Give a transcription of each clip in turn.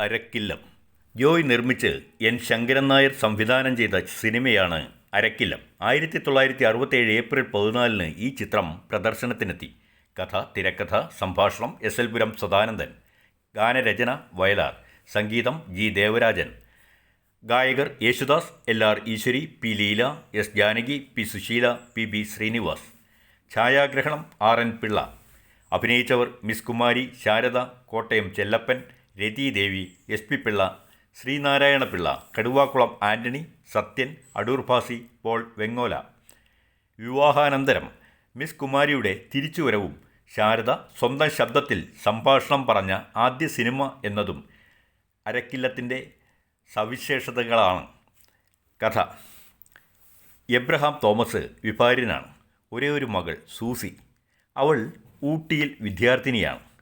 അരക്കില്ലം. ജോയ് നിർമ്മിച്ച് എൻ. ശങ്കരൻ നായർ സംവിധാനം ചെയ്ത സിനിമയാണ് അരക്കില്ലം. ആയിരത്തി തൊള്ളായിരത്തി അറുപത്തേഴ് ഏപ്രിൽ പതിനാലിന് ഈ ചിത്രം പ്രദർശനത്തിനെത്തി. കഥ തിരക്കഥ സംഭാഷണം എസ്. എൽ. പുരം സദാനന്ദൻ. ഗാനരചന വയലാർ. സംഗീതം ജി. ദേവരാജൻ. ഗായകർ Yesudas L. R. Eswari P. Leela S. Janaki P. Susheela P. B. Srinivas. ഛായാഗ്രഹണം R. N. Pillai. അഭിനയിച്ചവർ Miss Kumari Sharada Kottayam Chellappan Ratheedevi S P Pillai Sreenarayana Pillai Kaduvakulam Antony Sathyan Adoor Bhasi Paul Vengola. വിവാഹാനന്തരം miss കുമാരിയുടെ തിരിച്ചുവരവും ശാരദ സ്വന്തം ശബ്ദത്തിൽ സംഭാഷണം പറഞ്ഞ ആദ്യ cinema എന്നതും അരക്കില്ലത്തിന്റെ സവിശേഷതകളാണ്. കഥ. എബ്രഹാം തോമസ് വിഭാര്യനാണ്. ഒരേ ഒരു മകൾ സൂസി. അവൾ ഊട്ടിയിൽ വിദ്യാർത്ഥിനിയാണ്.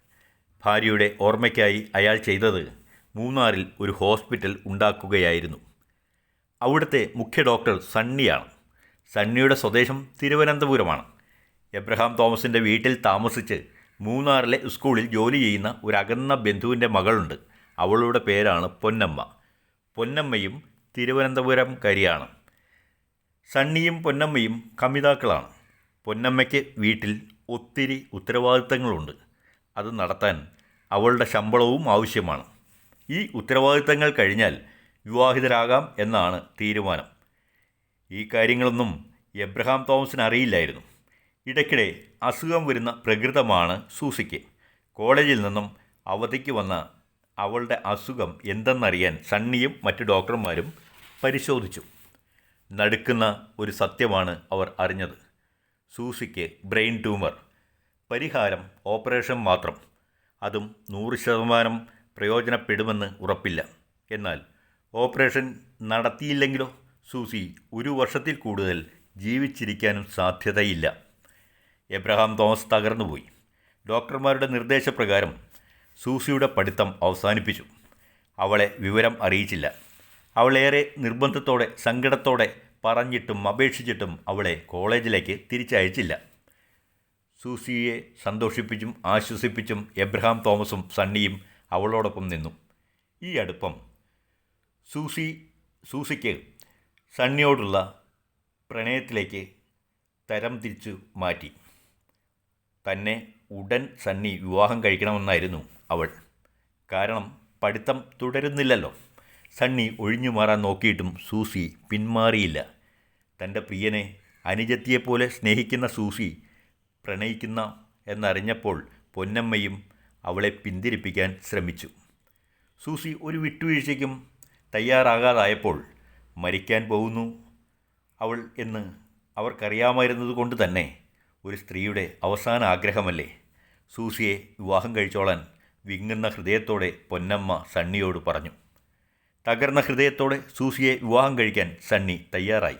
ഭാര്യയുടെ ഓർമ്മയ്ക്കായി അയാൾ ചെയ്തത് മൂന്നാറിൽ ഒരു ഹോസ്പിറ്റൽ ഉണ്ടാക്കുകയായിരുന്നു. അവിടുത്തെ മുഖ്യ ഡോക്ടർ സണ്ണിയാണ്. സണ്ണിയുടെ സ്വദേശം തിരുവനന്തപുരമാണ്. എബ്രഹാം തോമസിന്റെ വീട്ടിൽ താമസിച്ച് മൂന്നാറിലെ സ്കൂളിൽ ജോലി ചെയ്യുന്ന ഒരു അകന്ന ബന്ധുവിന്റെ മകളുണ്ട്. അവളുടെ പേരാണ് പൊന്നമ്മ. പൊന്നമ്മയും തിരുവനന്തപുരംകാരിയാണ് സണ്ണിയും പൊന്നമ്മയും കമിതാക്കളാണ്. പൊന്നമ്മയ്ക്ക് വീട്ടിൽ ഒത്തിരി ഉത്തരവാദിത്തങ്ങളുണ്ട്. അത് നടത്താൻ അവളുടെ ശമ്പളവും ആവശ്യമാണ്. ഈ ഉത്തരവാദിത്തങ്ങൾ കഴിഞ്ഞാൽ വിവാഹിതരാകാം എന്നാണ് തീരുമാനം. ഈ കാര്യങ്ങളൊന്നും എബ്രഹാം തോമസിന് അറിയില്ലായിരുന്നു. ഇടയ്ക്കിടെ അസുഖം വരുന്ന പ്രകൃതമാണ് സൂസിക്ക്. കോളേജിൽ നിന്നും അവധിക്ക് വന്ന അവളുടെ അസുഖം എന്തെന്നറിയാൻ സണ്ണിയും മറ്റു ഡോക്ടർമാരും പരിശോധിച്ചു. നടുക്കുന്ന ഒരു സത്യമാണ് അവർ അറിഞ്ഞത്. സൂസിക്ക് ബ്രെയിൻ ട്യൂമർ. പരിഹാരം ഓപ്പറേഷൻ മാത്രം. അതും നൂറ് ശതമാനം പ്രയോജനപ്പെടുമെന്ന് ഉറപ്പില്ല. എന്നാൽ ഓപ്പറേഷൻ നടത്തിയില്ലെങ്കിലോ? സൂസി ഒരു വർഷത്തിൽ കൂടുതൽ ജീവിച്ചിരിക്കാനും സാധ്യതയില്ല. എബ്രഹാം തോമസ് തകർന്നുപോയി. ഡോക്ടർമാരുടെ നിർദ്ദേശപ്രകാരം സൂസിയുടെ പഠിത്തം അവസാനിപ്പിച്ചു. അവളെ വിവരം അറിയിച്ചില്ല. അവളേറെ നിർബന്ധത്തോടെ സങ്കടത്തോടെ പറഞ്ഞിട്ടും അപേക്ഷിച്ചിട്ടും അവളെ കോളേജിലേക്ക് തിരിച്ചയച്ചില്ല. സൂസിയെ സന്തോഷിപ്പിച്ചും ആശ്വസിപ്പിച്ചും എബ്രഹാം തോമസും സണ്ണിയും അവളോടൊപ്പം നിന്നു. ഈ അടുപ്പം സൂസി സൂസിക്ക് സണ്ണിയോടുള്ള പ്രണയത്തിലേക്ക് തരം തിരിച്ചു മാറ്റി. തന്നെ ഉടൻ സണ്ണി വിവാഹം കഴിക്കണമെന്നായിരുന്നു അവൾ. കാരണം പഠിത്തം തുടരുന്നില്ലല്ലോ. സണ്ണി ഒഴിഞ്ഞു മാറാൻ നോക്കിയിട്ടും സൂസി പിന്മാറിയില്ല. തന്റെ പ്രിയനെ അനുജത്തിയെപ്പോലെ സ്നേഹിക്കുന്ന സൂസി പ്രണയിക്കുന്ന എന്നറിഞ്ഞപ്പോൾ പൊന്നമ്മയും അവളെ പിന്തിരിപ്പിക്കാൻ ശ്രമിച്ചു. സൂസി ഒരു വിട്ടുവീഴ്ചയ്ക്കും തയ്യാറാകാതായപ്പോൾ മരിക്കാൻ പോകുന്നു അവൾ എന്ന് അവർക്കറിയാമായിരുന്നതുകൊണ്ട് തന്നെ ഒരു സ്ത്രീയുടെ അവസാന ആഗ്രഹമല്ലേ? സൂസിയെ വിവാഹം കഴിച്ചോളാൻ വിങ്ങുന്ന ഹൃദയത്തോടെ പൊന്നമ്മ സണ്ണിയോട് പറഞ്ഞു. തകർന്ന ഹൃദയത്തോടെ സൂസിയെ വിവാഹം കഴിക്കാൻ സണ്ണി തയ്യാറായി.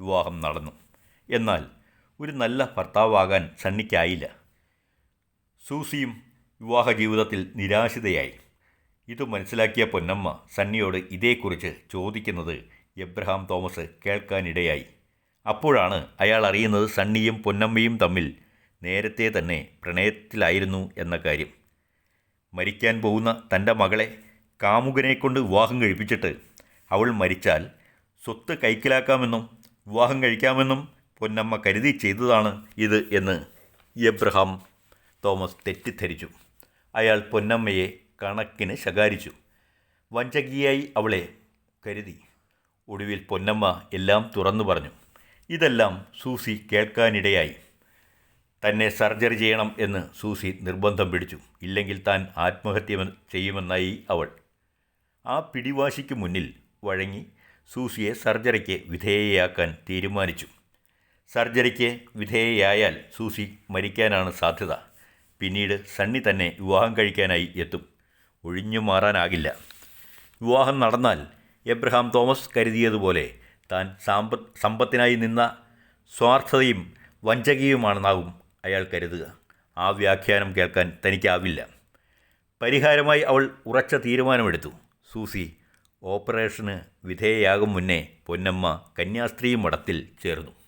വിവാഹം നടന്നു. എന്നാൽ ഒരു നല്ല ഭർത്താവാകാൻ സണ്ണിക്കായില്ല. സൂസിയും വിവാഹ ജീവിതത്തിൽ നിരാശിതയായി. ഇത് മനസ്സിലാക്കിയ പൊന്നമ്മ സണ്ണിയോട് ഇതേക്കുറിച്ച് ചോദിക്കുന്നത് എബ്രഹാം തോമസ് കേൾക്കാനിടയായി. അപ്പോഴാണ് അയാൾ അറിയുന്നത് സണ്ണിയും പൊന്നമ്മയും തമ്മിൽ നേരത്തെ തന്നെ പ്രണയത്തിലായിരുന്നു എന്ന കാര്യം. മരിക്കാൻ പോകുന്ന തന്റെ മകളെ കാമുകനെ കൊണ്ട് വിവാഹം കഴിപ്പിച്ചിട്ട് അവൾ മരിച്ചാൽ സ്വത്ത് കൈക്കലാക്കാമെന്നും വിവാഹം കഴിക്കാമെന്നും പൊന്നമ്മ കരുതി ചെയ്തതാണ് ഇത് എന്ന് എബ്രഹാം തോമസ് തെറ്റിദ്ധരിച്ചു. അയാൾ പൊന്നമ്മയെ കണക്കിന് ശകാരിച്ചു. വഞ്ചകിയായി അവളെ കരുതി. ഒടുവിൽ പൊന്നമ്മ എല്ലാം തുറന്നു പറഞ്ഞു. ഇതെല്ലാം സൂസി കേൾക്കാനിടയായി. തന്നെ സർജറി ചെയ്യണം എന്ന് സൂസി നിർബന്ധം പിടിച്ചു. ഇല്ലെങ്കിൽ താൻ ആത്മഹത്യ ചെയ്യുമെന്നായി അവൾ. ആ പിടിവാശിക്ക് മുന്നിൽ വഴങ്ങി സൂസിയെ സർജറിക്ക് വിധേയയാക്കാൻ തീരുമാനിച്ചു. സർജറിക്ക് വിധേയയായാൽ സൂസി മരിക്കാനാണ് സാധ്യത. പിന്നീട് സണ്ണി തന്നെ വിവാഹം കഴിക്കാനായി എത്തും. ഒഴിഞ്ഞു മാറാനാകില്ല. വിവാഹം നടന്നാൽ എബ്രഹാം തോമസ് കരുതിയതുപോലെ താൻ സാമ്പ സമ്പത്തിനായി നിന്ന സ്വാർത്ഥതയും വഞ്ചകയുമാണെന്നാവും അയാൾ കരുതുക. ആ വ്യാഖ്യാനം കേൾക്കാൻ തനിക്കാവില്ല. പരിഹാരമായി അവൾ ഉറച്ച തീരുമാനമെടുത്തു. സൂസി ഓപ്പറേഷന് വിധേയയാകും മുന്നേ പൊന്നമ്മ കന്യാസ്ത്രീ മഠത്തിൽ ചേർന്നു.